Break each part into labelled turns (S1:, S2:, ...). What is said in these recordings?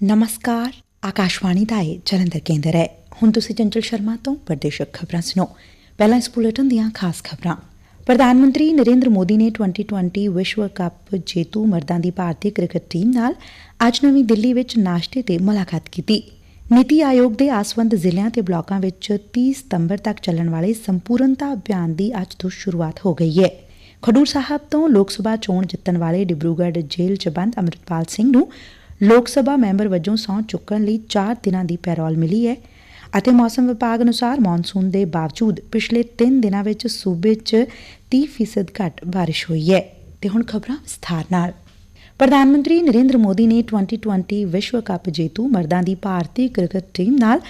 S1: ਨਮਸਕਾਰ ਆਕਾਸ਼ਵਾਣੀ ਦਾ ਇਹ ਜਲੰਧਰ ਕੇਂਦਰ ਹੈ ਹੁਣ ਤੁਸੀਂ ਚੰਚਲ ਸ਼ਰਮਾ ਤੋਂ ਪ੍ਰਦੇਸ਼ਕ ਖਬਰਾਂ ਸੁਣੋ ਪਹਿਲਾਂ ਇਸ ਬੁਲੇਟਿਨ ਦੀਆਂ ਖਾਸ ਖਬਰਾਂ ਪ੍ਰਧਾਨ ਮੰਤਰੀ ਨਰਿੰਦਰ ਮੋਦੀ ਨੇ 2020 ਵਿਸ਼ਵ ਕੱਪ ਜੇਤੂ ਮਰਦਾਂ ਦੀ ਭਾਰਤੀ ਕ੍ਰਿਕਟ ਟੀਮ ਨਾਲ ਅੱਜ ਨਵੀਂ ਦਿੱਲੀ ਵਿੱਚ ਨਾਸ਼ਤੇ ਤੇ ਮੁਲਾਕਾਤ ਕੀਤੀ ਨੀਤੀ ਆਯੋਗ ਦੇ ਆਸਵੰਦ ਜ਼ਿਲ੍ਹਿਆਂ ਤੇ ਬਲਾਕਾਂ ਵਿੱਚ 30 ਸਤੰਬਰ ਤੱਕ ਚੱਲਣ ਵਾਲੇ ਸੰਪੂਰਨਤਾ ਅਭਿਆਨ ਦੀ ਅੱਜ ਤੋਂ ਸ਼ੁਰੂਆਤ ਹੋ ਗਈ ਹੈ ਖਡੂਰ ਸਾਹਿਬ ਤੋਂ ਲੋਕ ਸਭਾ ਚੋਣ ਜਿੱਤਣ ਵਾਲੇ ਡਿਬਰੂਗੜ੍ਹ ਜੇਲ੍ਹ 'ਚ ਬੰਦ ਅੰਮ੍ਰਿਤਪਾਲ ਸਿੰਘ ਨੂੰ ਲੋਕ ਸਭਾ ਮੈਂਬਰ ਵਜੋਂ ਸਹੁੰ ਚੁੱਕਣ ਲਈ 4 ਦਿਨਾਂ ਦੀ ਪੈਰੋਲ ਮਿਲੀ ਹੈ ਅਤੇ ਮੌਸਮ ਵਿਭਾਗ ਅਨੁਸਾਰ ਮੌਨਸੂਨ ਦੇ ਬਾਵਜੂਦ ਪਿਛਲੇ 3 ਦਿਨਾਂ ਵਿੱਚ ਸੂਬੇ 'ਚ 30% ਘੱਟ ਬਾਰਿਸ਼ ਹੋਈ ਹੈ। ਤੇ ਹੁਣ ਖਬਰਾਂ ਵਿਸਥਾਰ ਨਾਲ। ਪ੍ਰਧਾਨ ਮੰਤਰੀ ਨਰਿੰਦਰ ਮੋਦੀ ਨੇ 2020 ਵਿਸ਼ਵ ਕੱਪ ਜੇਤੂ ਮਰਦਾਂ ਦੀ ਭਾਰਤੀ ਕ੍ਰਿਕਟ ਟੀਮ ਨਾਲ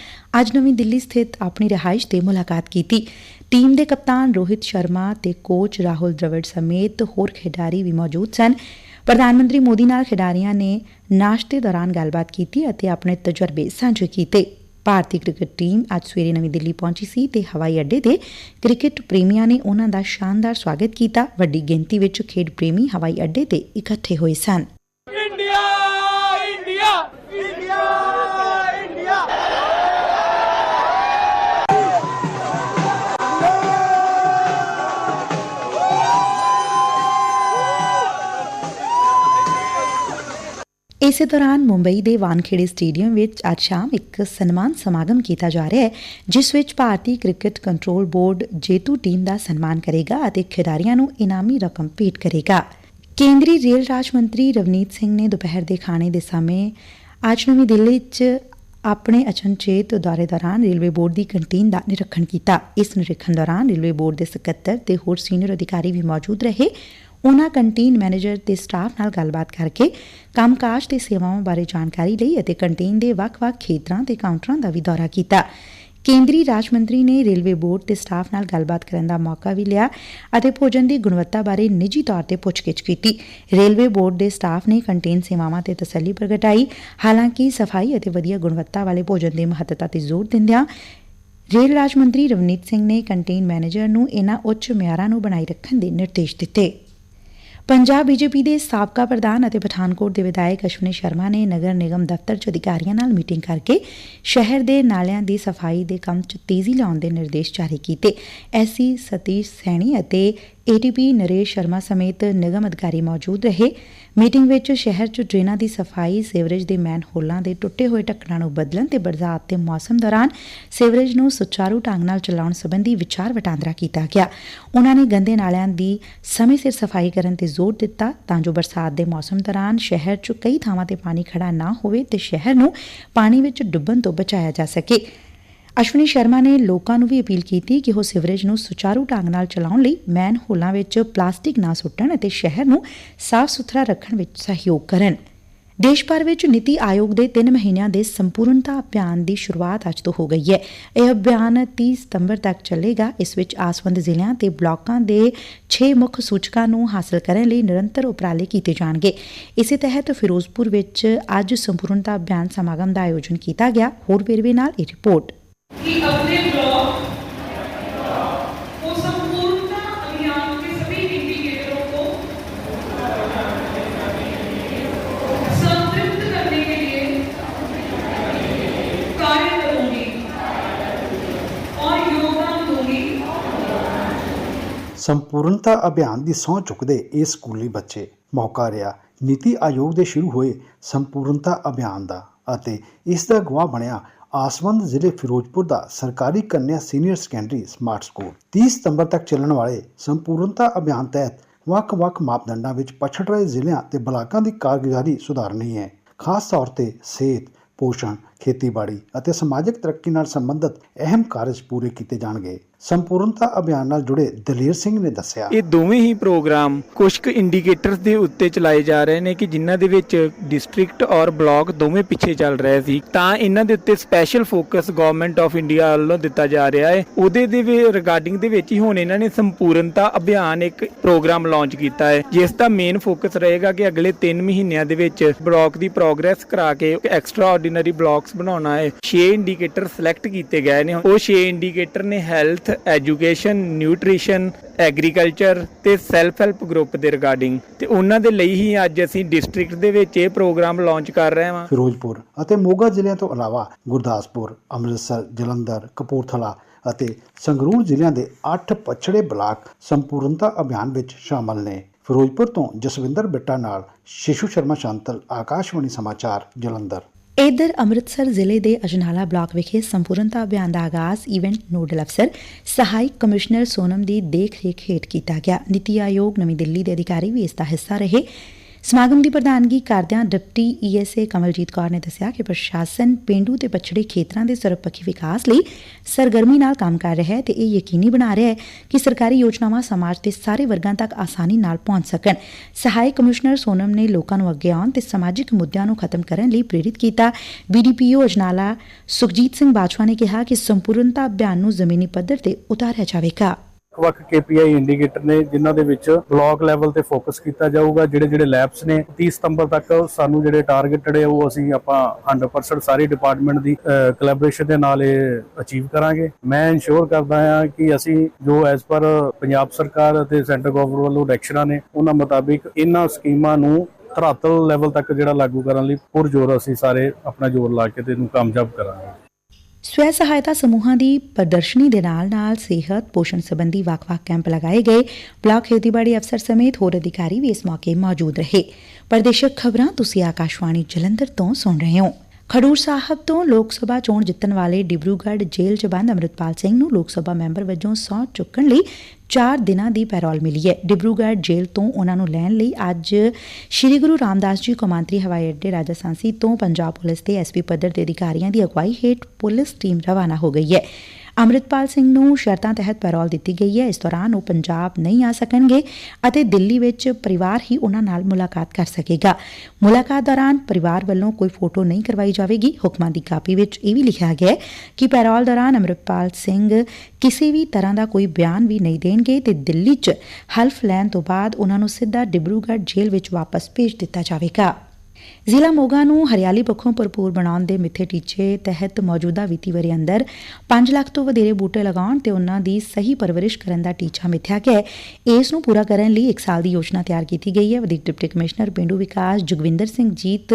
S1: ਅੱਜ ਨਵੀਂ ਦਿੱਲੀ ਸਥਿਤ ਆਪਣੀ ਰਿਹਾਇਸ਼ ਤੇ ਮੁਲਾਕਾਤ ਕੀਤੀ। ਟੀਮ ਦੇ ਕਪਤਾਨ ਰੋਹਿਤ ਸ਼ਰਮਾ ਤੇ ਕੋਚ ਰਾਹੁਲ ਦ੍ਰਵਿੜ ਸਮੇਤ ਹੋਰ ਖਿਡਾਰੀ ਵੀ ਮੌਜੂਦ ਸਨ। ਪ੍ਰਧਾਨ ਮੰਤਰੀ ਮੋਦੀ ਨਾਲ ਖਿਡਾਰੀਆਂ ਨੇ ਨਾਸ਼ਤੇ ਦੌਰਾਨ ਗੱਲਬਾਤ ਕੀਤੀ ਅਤੇ ਆਪਣੇ ਤਜਰਬੇ ਸਾਂਝੇ ਕੀਤੇ। ਭਾਰਤੀ ਕ੍ਰਿਕਟ ਟੀਮ ਅੱਜ ਸਵੇਰੇ ਨਵੀਂ ਦਿੱਲੀ ਪਹੁੰਚੀ ਸੀ ਤੇ ਹਵਾਈ ਅੱਡੇ ਤੇ ਕ੍ਰਿਕਟ ਪ੍ਰੇਮੀਆਂ ਨੇ ਉਹਨਾਂ ਦਾ ਸ਼ਾਨਦਾਰ ਸਵਾਗਤ ਕੀਤਾ। ਵੱਡੀ ਗਿਣਤੀ ਵਿੱਚ ਖੇਡ ਪ੍ਰੇਮੀ ਹਵਾਈ ਅੱਡੇ ਤੇ ਇਕੱਠੇ ਹੋਏ ਸਨ। ਇਸੇ ਦੌਰਾਨ ਮੁੰਬਈ ਦੇ ਵਾਨਖੇੜੇ ਸਟੇਡੀਅਮ ਵਿੱਚ ਅੱਜ ਸ਼ਾਮ ਇੱਕ ਸਨਮਾਨ ਸਮਾਗਮ ਕੀਤਾ ਜਾ ਰਿਹਾ ਹੈ, ਜਿਸ ਵਿੱਚ ਭਾਰਤੀ ਕ੍ਰਿਕਟ ਕੰਟਰੋਲ ਬੋਰਡ ਜੇਤੂ ਟੀਮ ਦਾ ਸਨਮਾਨ ਕਰੇਗਾ ਅਤੇ ਖਿਡਾਰੀਆਂ ਨੂੰ ਇਨਾਮੀ ਰਕਮ ਭੇਟ ਕਰੇਗਾ। ਕੇਂਦਰੀ ਰੇਲ ਰਾਜ ਮੰਤਰੀ ਰਵਨੀਤ ਸਿੰਘ ਨੇ ਦੁਪਹਿਰ ਦੇ ਖਾਣੇ ਦੇ ਸਮੇਂ ਅੱਜ ਨਵੀਂ ਦਿੱਲੀ 'ਚ ਆਪਣੇ ਅਚਨਚੇਤ ਦੌਰੇ ਦੌਰਾਨ ਰੇਲਵੇ ਬੋਰਡ ਦੀ ਕੰਟੀਨ ਦਾ ਨਿਰੀਖਣ ਕੀਤਾ। ਇਸ ਨਿਰੀਖਣ ਦੌਰਾਨ ਰੇਲਵੇ ਬੋਰਡ ਦੇ ਸਕੱਤਰ ਤੇ ਹੋਰ ਸੀਨੀਅਰ ਅਧਿਕਾਰੀ ਵੀ ਮੌਜੂਦ ਰਹੇ। ਉਨ੍ਹਾਂ ਕੰਟੀਨ ਮੈਨੇਜਰ ਤੇ ਸਟਾਫ ਨਾਲ ਗੱਲਬਾਤ ਕਰਕੇ ਕੰਮਕਾਜ ਤੇ ਸੇਵਾਵਾਂ ਬਾਰੇ ਜਾਣਕਾਰੀ ਲਈ ਅਤੇ ਕੰਟੀਨ ਦੇ ਵੱਖ-ਵੱਖ ਖੇਤਰਾਂ ਤੇ ਕਾਊਂਟਰਾਂ ਦਾ ਵੀ ਦੌਰਾ ਕੀਤਾ। ਕੇਂਦਰੀ ਰਾਜ ਮੰਤਰੀ ਨੇ ਰੇਲਵੇ ਬੋਰਡ ਤੇ ਸਟਾਫ ਨਾਲ ਗੱਲਬਾਤ ਕਰਨ ਦਾ ਮੌਕਾ ਵੀ ਲਿਆ ਅਤੇ ਭੋਜਨ ਦੀ ਗੁਣਵੱਤਾ ਬਾਰੇ ਨਿੱਜੀ ਤੌਰ ਤੇ ਪੁੱਛਗਿੱਛ ਕੀਤੀ। ਰੇਲਵੇ ਬੋਰਡ ਦੇ ਸਟਾਫ ਨੇ ਕੰਟੇਨ ਸੇਵਾਵਾਂ ਤੇ ਤਸੱਲੀ ਪ੍ਰਗਟਾਈ। ਹਾਲਾਂਕਿ ਸਫ਼ਾਈ ਅਤੇ ਵਧੀਆ ਗੁਣਵੱਤਾ ਵਾਲੇ ਭੋਜਨ ਦੀ ਮਹੱਤਤਾ ਤੇ ਜ਼ੋਰ ਦਿੰਦਿਆਂ ਰੇਲ ਰਾਜ ਮੰਤਰੀ ਰਵਨੀਤ ਸਿੰਘ ਨੇ ਕੰਟੇਨ ਮੈਨੇਜਰ ਨੂੰ ਇਨ੍ਹਾਂ ਉੱਚ ਮਿਆਰਾਂ ਨੂੰ ਬਣਾਈ ਰੱਖਣ ਦੇ ਨਿਰਦੇਸ਼ ਦਿੱਤੇ। ਪੰਜਾਬ ਬੀਜੇਪੀ ਦੇ ਸਾਬਕਾ ਪ੍ਰਧਾਨ ਅਤੇ ਪਠਾਨਕੋਟ ਦੇ ਵਿਧਾਇਕ ਅਸ਼ਵਨੀ ਸ਼ਰਮਾ ਨੇ ਨਗਰ ਨਿਗਮ ਦਫ਼ਤਰ 'ਚ ਅਧਿਕਾਰੀਆਂ ਨਾਲ ਮੀਟਿੰਗ ਕਰਕੇ ਸ਼ਹਿਰ ਦੇ ਨਾਲਿਆਂ ਦੀ ਸਫ਼ਾਈ ਦੇ ਕੰਮ 'ਚ ਤੇਜ਼ੀ ਲਿਆਉਣ ਦੇ ਨਿਰਦੇਸ਼ ਜਾਰੀ ਕੀਤੇ। ਐਸੀ ਸਤੀਸ਼ ਸੈਣੀ ਅਤੇ ਏਟੀਪੀ ਨਰੇਸ਼ ਸ਼ਰਮਾ ਸਮੇਤ ਨਿਗਮ ਅਧਿਕਾਰੀ ਮੌਜੂਦ ਰਹੇ। ਮੀਟਿੰਗ ਵਿੱਚ ਸ਼ਹਿਰ 'ਚ ਡਰੇਨਾਂ ਦੀ ਸਫ਼ਾਈ, ਸੀਵਰੇਜ ਦੇ ਮੈਨ ਹੋਲਾਂ ਦੇ ਟੁੱਟੇ ਹੋਏ ਢੱਕਣਾਂ ਨੂੰ ਬਦਲਣ ਤੇ ਬਰਸਾਤ ਦੇ ਮੌਸਮ ਦੌਰਾਨ ਸੀਵਰੇਜ ਨੂੰ ਸੁਚਾਰੂ ਢੰਗ ਨਾਲ ਚਲਾਉਣ ਸੰਬੰਧੀ ਵਿਚਾਰ ਵਟਾਂਦਰਾ ਕੀਤਾ ਗਿਆ। ਉਹਨਾਂ ਨੇ ਗੰਦੇ ਨਾਲਿਆਂ ਦੀ ਸਮੇਂ ਸਿਰ ਸਫ਼ਾਈ ਕਰਨ ਤੇ ਜ਼ੋਰ ਦਿੱਤਾ ਤਾਂ ਜੋ ਬਰਸਾਤ ਦੇ ਮੌਸਮ ਦੌਰਾਨ ਸ਼ਹਿਰ 'ਚ ਕਈ ਥਾਵਾਂ ਤੇ ਪਾਣੀ ਖੜਾ ਨਾ ਹੋਵੇ ਤੇ ਸ਼ਹਿਰ ਨੂੰ ਪਾਣੀ ਵਿੱਚ ਡੁੱਬਣ ਤੋਂ ਬਚਾਇਆ ਜਾ ਸਕੇ। ਅਸ਼ਵਨੀ ਸ਼ਰਮਾ ਨੇ ਲੋਕਾਂ ਨੂੰ ਵੀ ਅਪੀਲ ਕੀਤੀ ਕਿ ਉਹ ਸਿਵਰੇਜ ਨੂੰ ਸੁਚਾਰੂ ਢੰਗ ਨਾਲ ਚਲਾਉਣ ਲਈ ਮੈਨ ਹੋਲਾਂ ਵਿੱਚ ਪਲਾਸਟਿਕ ਨਾ ਸੁੱਟਣ ਅਤੇ ਸ਼ਹਿਰ ਨੂੰ ਸਾਫ਼ ਸੁਥਰਾ ਰੱਖਣ ਵਿੱਚ ਸਹਿਯੋਗ ਕਰਨ। ਦੇਸ਼ ਭਰ ਵਿੱਚ ਨੀਤੀ ਆਯੋਗ ਦੇ 3 ਮਹੀਨਿਆਂ ਦੇ ਸੰਪੂਰਨਤਾ ਅਭਿਆਨ ਦੀ ਸ਼ੁਰੂਆਤ ਅੱਜ ਤੋਂ ਹੋ ਗਈ ਹੈ। ਇਹ ਅਭਿਆਨ 30 ਸਤੰਬਰ ਤੱਕ ਚੱਲੇਗਾ। ਇਸ ਵਿੱਚ ਆਸਵੰਦ ਜ਼ਿਲ੍ਹਿਆਂ ਤੇ ਬਲਾਕਾਂ ਦੇ 6 ਮੁੱਖ ਸੂਚਕਾਂ ਨੂੰ ਹਾਸਲ ਕਰਨ ਲਈ ਨਿਰੰਤਰ ਉਪਰਾਲੇ ਕੀਤੇ ਜਾਣਗੇ। ਇਸੇ ਤਹਿਤ ਫਿਰੋਜ਼ਪੁਰ ਵਿੱਚ ਅੱਜ ਸੰਪੂਰਨਤਾ ਅਭਿਆਨ ਸਮਾਗਮ ਦਾ ਆਯੋਜਨ ਕੀਤਾ ਗਿਆ। ਹੋਰ ਵੇਰਵੇ ਨਾਲ ਇਹ ਰਿਪੋਰਟ।
S2: कि अपने ब्लॉक को संपूर्णता अभियान के सभी इंडिकेटरों को संतृप्त करने के लिए कार्य करूंगी और योगदान दूंगी
S3: ਸੰਪੂਰਨਤਾ ਅਭਿਆਨ ਦੀ ਸਹੁੰ ਚੁੱਕਦੇ ਇਹ ਸਕੂਲੀ ਬੱਚੇ ਮੌਕਾ ਰਿਹਾ ਨੀਤੀ ਆਯੋਗ ਦੇ ਸ਼ੁਰੂ ਹੋਏ ਸੰਪੂਰਨਤਾ ਅਭਿਆਨ ਦਾ ਅਤੇ ਇਸ ਦਾ ਗਵਾਹ ਬਣਿਆ ਆਸਵੰਦ ਜ਼ਿਲ੍ਹੇ ਫਿਰੋਜ਼ਪੁਰ ਦਾ ਸਰਕਾਰੀ ਕੰਨਿਆ ਸੀਨੀਅਰ ਸੈਕੰਡਰੀ ਸਮਾਰਟ ਸਕੂਲ 30 ਸਤੰਬਰ ਤੱਕ ਚੱਲਣ ਵਾਲੇ ਸੰਪੂਰਨਤਾ ਅਭਿਆਨ ਤਹਿਤ ਵੱਖ-ਵੱਖ ਮਾਪਦੰਡਾਂ ਵਿੱਚ ਪਛੜ ਰਹੇ ਜ਼ਿਲ੍ਹਿਆਂ ਤੇ ਬਲਾਕਾਂ ਦੀ ਕਾਰਗੁਜ਼ਾਰੀ ਸੁਧਾਰਨੀ ਹੈ। ਖਾਸ ਤੌਰ ਤੇ ਸਿਹਤ, ਪੋਸ਼ਣ ਖੇਤੀਬਾੜੀ ਅਤੇ ਸਮਾਜਿਕ ਤਰੱਕੀ ਨਾਲ ਸੰਬੰਧਿਤ ਅਹਿਮ ਕਾਰਜ ਪੂਰੇ ਕੀਤੇ ਜਾਣਗੇ। ਸੰਪੂਰਨਤਾ ਅਭਿਆਨ ਨਾਲ ਜੁੜੇ ਦਲੇਰ ਸਿੰਘ ਨੇ ਦੱਸਿਆ।
S4: ਇਹ ਦੋਵੇਂ ਹੀ ਪ੍ਰੋਗਰਾਮ ਕੁਝ ਕੁ ਇੰਡੀਕੇਟਰਸ ਦੇ ਉੱਤੇ ਚਲਾਏ ਜਾ ਰਹੇ ਨੇ ਕਿ ਜਿਨ੍ਹਾਂ ਦੇ ਵਿੱਚ ਡਿਸਟ੍ਰਿਕਟ ਔਰ ਬਲਾਕ ਦੋਵੇਂ ਪਿੱਛੇ ਚੱਲ ਰਹੇ ਸੀ। ਤਾਂ ਇਹਨਾਂ ਦੇ ਉੱਤੇ special focus government of India ਵੱਲੋਂ ਦਿੱਤਾ ਜਾ ਰਿਹਾ ਹੈ। ਉਹਦੇ ਦੇ ਰਿਗਾਰਡਿੰਗ ਦੇ ਵਿੱਚ ਹੀ ਹੁਣ ਇਹਨਾਂ ਨੇ ਸੰਪੂਰਨਤਾ ਅਭਿਆਨ ਇੱਕ ਪ੍ਰੋਗਰਾਮ ਲਾਂਚ ਕੀਤਾ ਹੈ, ਜਿਸ ਦਾ ਮੇਨ ਫੋਕਸ ਰਹੇਗਾ ਕਿ ਅਗਲੇ 3 ਮਹੀਨਿਆਂ ਦੇ ਵਿੱਚ ਬਲਾਕ ਦੀ ਪ੍ਰੋਗਰੈਸ ਕਰਾ ਕੇ ਐਕਸਟਰਾ ਆਰਡੀਨਰੀ ਬਲਾਕ ਬਲਾਕਸ ਬਣਾਉਣਾ ਹੈ। 6 ਇੰਡੀਕੇਟਰ ਸਿਲੈਕਟ ਕੀਤੇ ਗਏ ਨੇ। ਉਹ 6 ਇੰਡੀਕੇਟਰ ਨੇ ਹੈਲਥ ਐਜੂਕੇਸ਼ਨ ਨਿਊਟ੍ਰੀਸ਼ਨ ਐਗਰੀਕਲਚਰ ਤੇ ਸੈਲਫ ਹੈਲਪ ਗਰੁੱਪ ਦੇ ਰਿਗਾਰਡਿੰਗ ਤੇ ਉਹਨਾਂ ਦੇ ਲਈ ਹੀ ਅੱਜ ਅਸੀਂ ਡਿਸਟ੍ਰਿਕਟ ਦੇ ਵਿੱਚ ਇਹ ਪ੍ਰੋਗਰਾਮ ਲਾਂਚ ਕਰ ਰਹੇ ਹਾਂ।
S3: ਫਿਰੋਜ਼ਪੁਰ ਅਤੇ ਮੋਗਾ ਜ਼ਿਲ੍ਹਿਆਂ ਤੋਂ ਇਲਾਵਾ ਗੁਰਦਾਸਪੁਰ, ਅੰਮ੍ਰਿਤਸਰ, ਜਲੰਧਰ, ਕਪੂਰਥਲਾ ਅਤੇ ਸੰਗਰੂਰ ਜ਼ਿਲ੍ਹਿਆਂ ਦੇ 8 ਪਛੜੇ ਬਲਾਕ ਸੰਪੂਰਨਤਾ ਅਭਿਆਨ ਵਿੱਚ ਸ਼ਾਮਲ ਨੇ। ਫਿਰੋਜ਼ਪੁਰ ਤੋਂ ਜਸਵਿੰਦਰ ਬਿੱਟਾ ਨਾਲ ਸ਼ਿਸ਼ੂ ਸ਼ਰਮਾ ਸ਼ਾਂਤਲ, ਆਕਾਸ਼ਵਾਣੀ ਸਮਾਚਾਰ, ਜਲੰਧਰ।
S1: ਇਧਰ ਅੰਮ੍ਰਿਤਸਰ ਜ਼ਿਲ੍ਹੇ ਦੇ ਅਜਨਾਲਾ ਬਲਾਕ ਵਿਖੇ ਸੰਪੁਰਨਤਾ ਅਭਿਆਨ ਦਾ ਆਗਾਜ਼ ਈਵੈਂਟ ਨੋਡਲ ਅਫਸਰ ਸਹਾਇਕ ਕਮਿਸ਼ਨਰ ਸੋਨਮ ਦੀ ਦੇਖ-ਰੇਖ ਹੇਠ ਕੀਤਾ ਗਿਆ। ਨੀਤੀ ਆਯੋਗ ਨਵੀਂ ਦਿੱਲੀ ਦੇ ਅਧਿਕਾਰੀ ਵੀ ਇਸ ਦਾ ਹਿੱਸਾ ਰਹੇ। ਸਮਾਗਮ ਦੀ ਪ੍ਰਧਾਨਗੀ ਕਰਦਿਆਂ ਡਿਪਟੀ ਈਐਸਏ ਕਮਲਜੀਤ ਕੌਰ ਨੇ ਦੱਸਿਆ ਕਿ ਪ੍ਰਸ਼ਾਸਨ ਪਿੰਡੂ ਤੇ ਪਛੜੇ ਖੇਤਰਾਂ ਦੇ ਸਰਬਪੱਖੀ ਵਿਕਾਸ ਲਈ ਸਰਗਰਮੀ ਨਾਲ ਕੰਮ ਕਰ ਰਿਹਾ ਹੈ ਤੇ ਇਹ ਯਕੀਨੀ ਬਣਾ ਰਿਹਾ ਹੈ ਕਿ ਸਰਕਾਰੀ ਯੋਜਨਾਵਾਂ ਸਮਾਜ ਦੇ ਸਾਰੇ ਵਰਗਾਂ ਤੱਕ ਆਸਾਨੀ ਨਾਲ ਪਹੁੰਚ ਸਕਣ। ਸਹਾਇਕ ਕਮਿਸ਼ਨਰ ਸੋਨਮ ਨੇ ਲੋਕਾਂ ਨੂੰ ਅੱਗੇ ਆਉਣ ਤੇ ਸਮਾਜਿਕ ਮੁੱਦਿਆਂ ਨੂੰ ਖਤਮ ਕਰਨ ਲਈ ਪ੍ਰੇਰਿਤ ਕੀਤਾ। ਬੀਡੀਪੀਓ ਅਜਨਾਲਾ ਸੁਖਜੀਤ ਸਿੰਘ ਬਾਜਵਾ ਨੇ ਕਿਹਾ ਕਿ ਸੰਪੂਰਨਤਾ ਅਭਿਆਨ ਨੂੰ ਜ਼ਮੀਨੀ ਪੱਧਰ ਤੇ ਉਤਾਰਿਆ ਜਾਵੇਗਾ।
S5: ਵੱਖ-ਵੱਖ KPI ਇੰਡੀਕੇਟਰ ਨੇ, ਜਿਨ੍ਹਾਂ ਦੇ ਵਿੱਚ ਬਲਾਕ ਲੈਵਲ ਤੇ ਫੋਕਸ ਕੀਤਾ ਜਾਊਗਾ। ਜਿਹੜੇ ਜਿਹੜੇ ਲੈਬਸ ਨੇ 30 ਸਤੰਬਰ ਤੱਕ ਸਾਨੂੰ ਜਿਹੜੇ ਟਾਰਗੇਟਡ ਹੈ ਉਹ ਅਸੀਂ ਆਪਾਂ 100% ਸਾਰੀ ਡਿਪਾਰਟਮੈਂਟ ਦੀ ਕੋਲੈਬੋਰੇਸ਼ਨ ਦੇ ਨਾਲ ਇਹ ਅਚੀਵ ਕਰਾਂਗੇ। ਮੈਂ ਇਨਸ਼ੋਰ ਕਰਦਾ ਹਾਂ ਕਿ ਅਸੀਂ ਜੋ ਐਸ ਪਰ ਪੰਜਾਬ ਸਰਕਾਰ ਅਤੇ ਸੈਂਟਰ ਗਵਰਨਮੈਂਟ ਵੱਲੋਂ ਡਾਇਰੈਕਸ਼ਨਾਂ ਨੇ, ਉਹਨਾਂ ਮੁਤਾਬਿਕ ਇਹਨਾਂ ਸਕੀਮਾਂ ਨੂੰ ਧਰਾਤਲ ਲੈਵਲ ਤੱਕ ਜਿਹੜਾ ਲਾਗੂ ਕਰਨ ਲਈ ਪੁਰਜੋਰ ਅਸੀਂ ਸਾਰੇ ਆਪਣਾ ਜ਼ੋਰ ਲਾ ਕੇ ਤੇ ਇਹਨੂੰ ਕਾਮਯਾਬ ਕਰਾਂਗੇ।
S1: ਸਵੈ ਸਹਾਇਤਾ ਸਮੂਹਾਂ ਦੀ ਪ੍ਰਦਰਸ਼ਨੀ ਦੇ ਨਾਲ-ਨਾਲ ਸਿਹਤ ਪੋਸ਼ਣ ਸੰਬੰਧੀ ਵੱਖ-ਵੱਖ ਕੈਂਪ ਲਗਾਏ ਗਏ। ਬਲਾਕ ਖੇਤੀਬਾੜੀ ਅਫਸਰ ਸਮੇਤ ਹੋਰ ਅਧਿਕਾਰੀ ਵੀ ਇਸ ਮੌਕੇ ਮੌਜੂਦ ਰਹੇ। ਪ੍ਰਦੇਸ਼ਕ ਖਬਰਾਂ ਤੁਸੀਂ ਆਕਾਸ਼ਵਾਣੀ ਜਲੰਧਰ ਤੋਂ ਸੁਣ ਰਹੇ ਹੋ। ਖਡੂਰ ਸਾਹਿਬ ਤੋਂ ਲੋਕ ਸਭਾ ਚੋਣ ਜਿੱਤਣ ਵਾਲੇ ਡਿਬਰੂਗੜ੍ਹ ਜੇਲ੍ਹ 'ਚ ਬੰਦ ਅਮਰਿਤਪਾਲ ਸਿੰਘ ਨੂੰ ਲੋਕ ਸਭਾ ਮੈਂਬਰ ਵਜੋਂ ਸਹੁੰ ਚੁੱਕਣ ਲਈ 4 ਦਿਨਾਂ ਦੀ ਪੈਰੋਲ ਮਿਲੀ ਹੈ। ਡਿਬਰੂਗੜ੍ਹ ਜੇਲ੍ਹ ਤੋਂ ਉਹਨਾਂ ਨੂੰ ਲੈਣ ਲਈ ਅੱਜ ਸ੍ਰੀ ਗੁਰੂ ਰਾਮਦਾਸ ਜੀ ਕੌਮਾਂਤਰੀ ਹਵਾਈ ਅੱਡੇ ਰਾਜਸਾਂਸੀ ਤੋਂ ਪੰਜਾਬ ਪੁਲਿਸ ਦੇ ਐਸਪੀ ਪੱਧਰ ਦੇ ਅਧਿਕਾਰੀਆਂ ਦੀ ਅਗਵਾਈ ਹੇਠ ਪੁਲਿਸ ਟੀਮ ਰਵਾਨਾ ਹੋ ਗਈ ਹੈ। ਅਮਰਿਤਪਾਲ ਸਿੰਘ ਨੂੰ ਸ਼ਰਤਾਂ ਤਹਿਤ ਪੈਰੋਲ ਦਿੱਤੀ ਗਈ ਹੈ। ਇਸ ਦੌਰਾਨ ਉਹ ਪੰਜਾਬ ਨਹੀਂ ਆ ਸਕਣਗੇ ਅਤੇ ਦਿੱਲੀ ਵਿੱਚ ਪਰਿਵਾਰ ਹੀ ਉਹਨਾਂ ਨਾਲ ਮੁਲਾਕਾਤ ਕਰ ਸਕੇਗਾ। ਮੁਲਾਕਾਤ ਦੌਰਾਨ ਪਰਿਵਾਰ ਵੱਲੋਂ ਕੋਈ ਫੋਟੋ ਨਹੀਂ ਕਰਵਾਈ ਜਾਵੇਗੀ। ਹੁਕਮਾਂ ਦੀ ਕਾਪੀ ਵਿੱਚ ਇਹ ਵੀ ਲਿਖਿਆ ਗਿਆ ਹੈ ਕਿ ਪੈਰੋਲ ਦੌਰਾਨ ਅਮਰਿਤਪਾਲ ਸਿੰਘ ਕਿਸੇ ਵੀ ਤਰ੍ਹਾਂ ਦਾ ਕੋਈ ਬਿਆਨ ਵੀ ਨਹੀਂ ਦੇਣਗੇ ਤੇ ਦਿੱਲੀ 'ਚ ਹਲਫ ਲੈਣ ਤੋਂ ਬਾਅਦ ਉਹਨਾਂ ਨੂੰ ਸਿੱਧਾ ਡਿਬਰੂਗੜ੍ਹ ਜੇਲ੍ਹ ਵਿੱਚ ਵਾਪਸ ਭੇਜ ਦਿੱਤਾ ਜਾਵੇਗਾ। ਜ਼ਿਲ੍ਹਾ ਮੋਗਾ ਨੂੰ ਹਰਿਆਲੀ ਪੱਖੋਂ ਭਰਪੂਰ ਬਣਾਉਣ ਦੇ ਮਿੱਥੇ ਟੀਚੇ ਤਹਿਤ ਮੌਜੂਦਾ ਵਿੱਤੀ ਵਰੇ ਅੰਦਰ 5 ਲੱਖ ਤੋਂ ਵਧੇਰੇ ਬੂਟੇ ਲਗਾਉਣ ਤੇ ਉਹਨਾਂ ਦੀ ਸਹੀ ਪਰਵਰਿਸ਼ ਕਰਨ ਦਾ ਟੀਚਾ ਮਿੱਥਿਆ ਗਿਆ ਹੈ। ਇਸ ਨੂੰ ਪੂਰਾ ਕਰਨ ਲਈ 1 ਸਾਲ ਦੀ ਯੋਜਨਾ ਤਿਆਰ ਕੀਤੀ ਗਈ ਹੈ। ਵਧੀਕ ਡਿਪਟੀ ਕਮਿਸ਼ਨਰ ਪਿੰਡੂ ਵਿਕਾਸ ਜੁਗਵਿੰਦਰ ਸਿੰਘ ਜੀਤ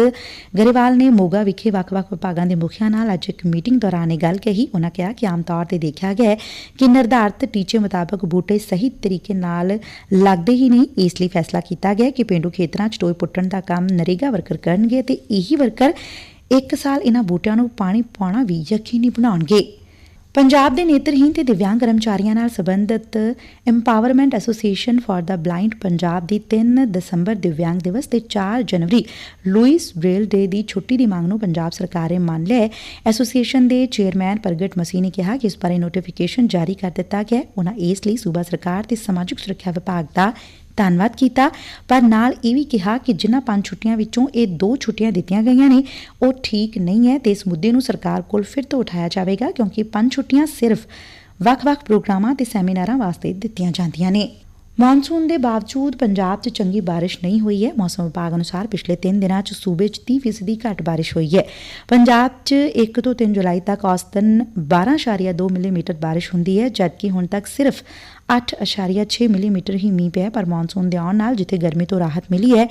S1: ਗਰੇਵਾਲ ਨੇ ਮੋਗਾ ਵਿਖੇ ਵੱਖ-ਵੱਖ ਵਿਭਾਗਾਂ ਦੇ ਮੁਖੀਆਂ ਨਾਲ ਅੱਜ ਇੱਕ ਮੀਟਿੰਗ ਦੌਰਾਨ ਇਹ ਗੱਲ ਕਹੀ। ਉਹਨਾਂ ਕਿਹਾ ਕਿ ਆਮ ਤੌਰ ਤੇ ਦੇਖਿਆ ਗਿਆ ਹੈ ਕਿ ਨਿਰਧਾਰਤ ਟੀਚੇ ਮੁਤਾਬਕ ਬੂਟੇ ਸਹੀ ਤਰੀਕੇ ਨਾਲ ਲੱਗਦੇ ਹੀ ਨਹੀਂ। ਇਸ ਲਈ ਫੈਸਲਾ ਕੀਤਾ ਗਿਆ ਕਿ ਪਿੰਡੂ ਖੇਤਰਾਂ 'ਚ ਟੋਏ ਪੁੱਟਣ ਦਾ ਕੰਮ ਨਰੇਗਾ ਵਰਕਰ ਕਰਨਗੇ ਤੇ ਇਹੀ ਵਰਕਰ ਇੱਕ ਸਾਲ ਇਹਨਾਂ ਬੂਟਿਆਂ ਨੂੰ ਪਾਣੀ ਪਾਉਣਾ ਵੀ ਯਕੀਨੀ ਬਣਾਉਣਗੇ। ਪੰਜਾਬ ਦੇ ਨੇਤਰਹੀਣ ਤੇ ਦਿਵਿਆਂਗ ਕਰਮਚਾਰੀਆਂ ਨਾਲ ਸਬੰਧਤ empowerment association for the blind Punjab ਦੀ 3 ਦਸੰਬਰ ਦਿਵਿਆਂਗ ਦਿਵਸ ਤੇ 4 ਜਨਵਰੀ ਲੂਇਸ ਬ੍ਰੇਲ ਡੇ ਦੀ ਛੁੱਟੀ ਦੀ ਮੰਗ ਨੂੰ ਪੰਜਾਬ ਸਰਕਾਰ ਨੇ ਮੰਨ ਲਿਆ ਐਸੋਸੀਏਸ਼ਨ ਦੇ ਚੇਅਰਮੈਨ ਪ੍ਰਗਟ ਮਸੀ ਨੇ ਕਿਹਾ ਕਿ ਇਸ ਬਾਰੇ ਨੋਟੀਫਿਕੇਸ਼ਨ ਜਾਰੀ ਕਰ ਦਿੱਤਾ ਗਿਆ ਹੈ। ਉਹਨਾਂ ਇਸ ਲਈ ਸੂਬਾ ਸਰਕਾਰ ਤੇ ਸਮਾਜਿਕ ਸੁਰੱਖਿਆ ਵਿਭਾਗ ਦਾ ਧੰਨਵਾਦ ਕੀਤਾ। ਪਰ ਨਾਲ ਇਹ ਵੀ ਕਿਹਾ ਕਿ ਜਿਨ੍ਹਾਂ ਪੰਜ ਛੁੱਟੀਆਂ ਵਿੱਚੋਂ ਇਹ ਦੋ ਛੁੱਟੀਆਂ ਦਿੱਤੀਆਂ ਗਈਆਂ ਨੇ, ਉਹ ਠੀਕ ਨਹੀਂ ਹੈ ਤੇ ਇਸ ਮੁੱਦੇ ਨੂੰ ਸਰਕਾਰ ਕੋਲ ਫਿਰ ਤੋਂ ਉਠਾਇਆ ਜਾਵੇਗਾ ਕਿਉਂਕਿ ਪੰਜ ਛੁੱਟੀਆਂ ਸਿਰਫ ਵੱਖ-ਵੱਖ ਪ੍ਰੋਗਰਾਮਾਂ ਤੇ ਸੈਮੀਨਾਰਾਂ ਵਾਸਤੇ ਦਿੱਤੀਆਂ ਜਾਂਦੀਆਂ ਨੇ। ਮੌਨਸੂਨ ਦੇ ਬਾਵਜੂਦ ਪੰਜਾਬ 'ਚ ਚੰਗੀ ਬਾਰਿਸ਼ ਨਹੀਂ ਹੋਈ ਹੈ। ਮੌਸਮ ਵਿਭਾਗ ਅਨੁਸਾਰ ਪਿਛਲੇ 3 ਦਿਨਾਂ 'ਚ ਸੂਬੇ 'ਚ 30% ਘੱਟ ਬਾਰਿਸ਼ ਹੋਈ ਹੈ। ਪੰਜਾਬ 'ਚ 1 ਤੋਂ 3 ਜੁਲਾਈ ਤੱਕ ਔਸਤਨ 12.2 ਮਿਲੀਮੀਟਰ ਬਾਰਿਸ਼ ਹੁੰਦੀ ਹੈ, ਜਦਕਿ ਹੁਣ ਤੱਕ ਸਿਰਫ 8.6 ਮਿਲੀਮੀਟਰ ਹੀ ਮੀਂਹ ਪਿਆ ਪਰ ਮੌਨਸੂਨ ਦੇ ਆਉਣ ਨਾਲ ਜਿੱਥੇ ਗਰਮੀ ਤੋਂ ਰਾਹਤ ਮਿਲੀ ਹੈ,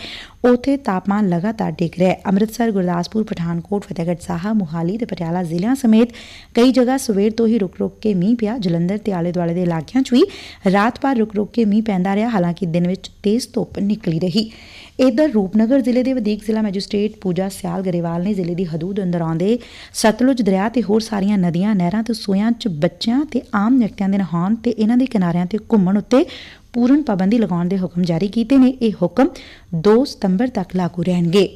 S1: ਉੱਥੇ ਤਾਪਮਾਨ ਲਗਾਤਾਰ ਡਿੱਗ ਰਿਹਾ ਹੈ। ਅੰਮ੍ਰਿਤਸਰ, ਗੁਰਦਾਸਪੁਰ, ਪਠਾਨਕੋਟ, ਫਤਿਹਗੜ੍ਹ ਸਾਹਿਬ, ਮੁਹਾਲੀ ਤੇ ਪਟਿਆਲਾ ਜ਼ਿਲ੍ਹਿਆਂ ਸਮੇਤ ਕਈ ਜਗ੍ਹਾ ਸਵੇਰ ਤੋਂ ਹੀ ਰੁਕ-ਰੁਕ ਕੇ ਮੀਂਹ ਪਿਆ। ਜਲੰਧਰ ਤੇ ਆਲੇ-ਦੁਆਲੇ ਦੇ ਇਲਾਕਿਆਂ 'ਚ ਵੀ ਰਾਤ ਭਰ ਰੁਕ-ਰੁਕ ਕੇ ਮੀਂਹ ਪੈਂਦਾ ਰਿਹਾ, ਹਾਲਾਂਕਿ ਦਿਨ ਵਿੱਚ ਤੇਜ਼ ਧੁੱਪ ਨਿਕਲੀ ਰਹੀ। ਇਧਰ ਰੂਪਨਗਰ ਜ਼ਿਲ੍ਹੇ ਦੇ ਵਧੀਕ ਜ਼ਿਲ੍ਹਾ ਮੈਜਿਸਟ੍ਰੇਟ ਪੂਜਾ ਸਿਆਲ ਗਰੇਵਾਲ ਨੇ ਜ਼ਿਲ੍ਹੇ ਦੀ ਹਦੂਦ ਅੰਦਰ ਆਉਂਦੇ ਸਤਲੁਜ ਦਰਿਆ ਤੇ ਹੋਰ ਸਾਰੀਆਂ ਨਦੀਆਂ, ਨਹਿਰਾਂ ਤੇ ਸੋਇਆਂ 'ਚ ਬੱਚਿਆਂ ਤੇ ਆਮ ਵਿਅਕਤੀਆਂ ਦੇ ਨਹਾਉਣ ਤੇ ਇਹਨਾਂ ਦੇ ਕਿਨਾਰਿਆਂ ਤੇ ਘੁੰਮਣ ਉੱਤੇ ਪੂਰਨ ਪਾਬੰਦੀ ਲਗਾਉਣ ਦੇ ਹੁਕਮ ਜਾਰੀ ਕੀਤੇ ਨੇ। ਇਹ ਹੁਕਮ 2 ਸਤੰਬਰ ਤੱਕ ਲਾਗੂ ਰਹਿਣਗੇ।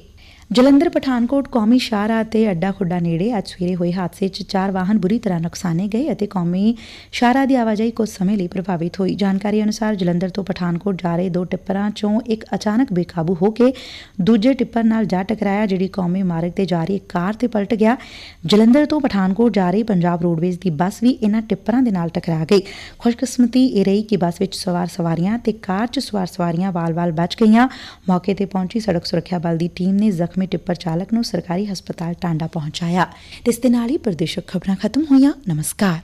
S1: ਜਲੰਧਰ, ਪਠਾਨਕੋਟ, ਕੌਮੀ ਸ਼ਾਹਰਾਹ ਤੇ ਅੱਡਾ ਖੁੱਡਾ ਨੇੜੇ ਅੱਜ ਸਵੇਰੇ ਹੋਏ ਹਾਦਸੇ 'ਚ ਚਾਰ ਵਾਹਨ ਬੁਰੀ ਤਰ੍ਹਾਂ ਨੁਕਸਾਨੇ ਗਏ ਅਤੇ ਕੌਮੀ ਸ਼ਾਹਰਾਹ ਦੀ ਆਵਾਜਾਈ ਕੁਝ ਸਮੇਂ ਲਈ ਪ੍ਰਭਾਵਿਤ ਹੋਈ। ਜਾਣਕਾਰੀ ਅਨੁਸਾਰ ਜਲੰਧਰ ਤੋਂ ਪਠਾਨਕੋਟ ਜਾ ਰਹੇ ਦੋ ਟਿੱਪਰਾਂ 'ਚੋਂ ਇੱਕ ਅਚਾਨਕ ਬੇਕਾਬੂ ਹੋ ਕੇ ਦੂਜੇ ਟਿੱਪਰ ਨਾਲ ਜਾ ਟਕਰਾਇਆ, ਜਿਹੜੀ ਕੌਮੀ ਮਾਰਗ ਤੇ ਜਾ ਰਹੀ ਕਾਰ ਤੇ ਪਲਟ ਗਿਆ। ਜਲੰਧਰ ਤੋਂ ਪਠਾਨਕੋਟ ਜਾ ਰਹੀ ਪੰਜਾਬ ਰੋਡਵੇਜ਼ ਦੀ ਬੱਸ ਵੀ ਇਹਨਾਂ ਟਿੱਪਰਾਂ ਦੇ ਨਾਲ ਟਕਰਾ ਗਈ। ਖੁਸ਼ਕਿਸਮਤੀ ਇਹ ਰਹੀ ਕਿ ਬੱਸ ਵਿੱਚ ਸਵਾਰ ਸਵਾਰੀਆਂ ਤੇ ਕਾਰ 'ਚ ਸਵਾਰ ਸਵਾਰੀਆਂ ਵਾਲ-ਵਾਲ ਬਚ ਗਈਆਂ। ਮੌਕੇ ਤੇ ਪਹੁੰਚੀ ਸੜਕ ਸੁਰੱਖਿਆ ਬਲ ਦੀ ਟੀਮ ਨੇ ਜ਼ਖਮੀ ਟਿੱਪਰ ਚਾਲਕ ਨੂੰ ਸਰਕਾਰੀ ਹਸਪਤਾਲ ਟਾਂਡਾ ਪਹੁੰਚਾਇਆ। ਇਸ ਦੇ ਨਾਲ ਹੀ ਪ੍ਰਦੇਸ਼ਕ ਖਬਰਾਂ ਖਤਮ ਹੋਈਆਂ। ਨਮਸਕਾਰ।